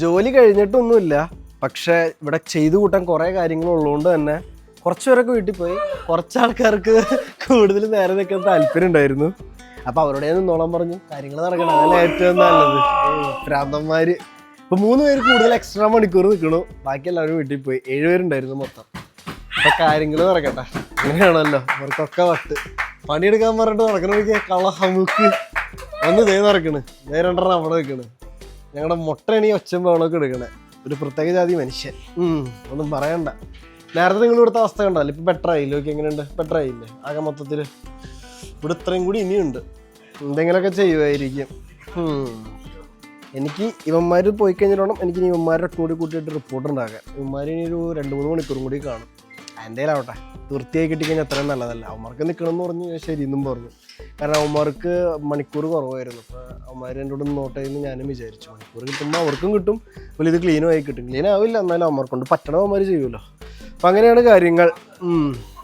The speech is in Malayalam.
ജോലി കഴിഞ്ഞിട്ടൊന്നുമില്ല. പക്ഷെ ഇവിടെ ചെയ്തു കൂട്ടാൻ കുറേ കാര്യങ്ങൾ ഉള്ളതുകൊണ്ട് തന്നെ കുറച്ച് പേരൊക്കെ വീട്ടിൽ പോയി. കുറച്ച് ആൾക്കാർക്ക് കൂടുതൽ നേരെ നിൽക്കാൻ താല്പര്യം ഉണ്ടായിരുന്നു അപ്പൊ അവരുടെ നിന്നോളം പറഞ്ഞു. കാര്യങ്ങൾ നടക്കണം. അതല്ല ഏറ്റവും നല്ലത്. ഭ്രാന്തന്മാര്. ഇപ്പൊ മൂന്ന് പേര് കൂടുതൽ എക്സ്ട്രാ മണിക്കൂർ നിൽക്കണു. ബാക്കി എല്ലാവരും വീട്ടിൽ പോയി. ഏഴുപേരുണ്ടായിരുന്നു മൊത്തം. അപ്പൊ കാര്യങ്ങൾ നടക്കട്ടെ. അങ്ങനെയാണല്ലോ. അവർക്കൊക്കെ വട്ട്. പണിയെടുക്കാൻ പറഞ്ഞിട്ട് നടക്കണമെങ്കിൽ കള ഹമുക്ക് ഒന്ന് ദേ നടക്കണ്. ദേ രണ്ടെണ്ണം അവിടെ നിൽക്കണ്. ഞങ്ങളുടെ മുട്ടണി ഒച്ചം ബഹളമൊക്കെ എടുക്കണേ. ഒരു പ്രത്യേക ജാതി മനുഷ്യൻ. ഒന്നും പറയണ്ട. നേരത്തെ നിങ്ങൾ ഇവിടുത്തെ അവസ്ഥ കണ്ടല്ലോ ഇപ്പൊ ബെറ്റർ ആയില്ലോ ഓക്കെ എങ്ങനെയുണ്ട്? ബെറ്റർ ആയില്ലേ? ആകെ മൊത്തത്തിൽ ഇവിടെ ഇത്രയും കൂടി ഇനിയുണ്ട്. എന്തെങ്കിലുമൊക്കെ ചെയ്യുമായിരിക്കും. എനിക്ക് ഇവന്മാർ പോയി കഴിഞ്ഞിട്ട് എനിക്ക് ഇനി ഇവന്മാരുടെ കൂടി കൂട്ടിയിട്ട് റിപ്പോർട്ട് ഉണ്ടാകാം ഇവന്മാർ ഇനി ഒരു രണ്ട് മൂന്ന് മണിക്കൂറും കൂടി കാണും. എന്തേലാവട്ടെ വൃത്തിയായി കിട്ടിക്കഴിഞ്ഞാൽ അത്രയും നല്ലതല്ല. അവന്മാർക്ക് നിൽക്കണം എന്ന് പറഞ്ഞു. ശരി എന്നും പറഞ്ഞു. കാരണം അവന്മാർക്ക് മണിക്കൂർ കുറവായിരുന്നു. അപ്പോൾ അവന്മാർ എന്റെ കൂടെ നോട്ട് ചെയ്യുന്നു ഞാനും വിചാരിച്ചു. മണിക്കൂർ കിട്ടുമ്പോൾ അവർക്കും കിട്ടും. അപ്പോൾ ഇത് ക്ലീനും ആയി കിട്ടും. ക്ലീൻ ആവില്ല എന്നാലും അവന്മാർക്കൊണ്ട്. പറ്റണം അവന്മാർ ചെയ്യുമല്ലോ അപ്പം അങ്ങനെയാണ് കാര്യങ്ങൾ.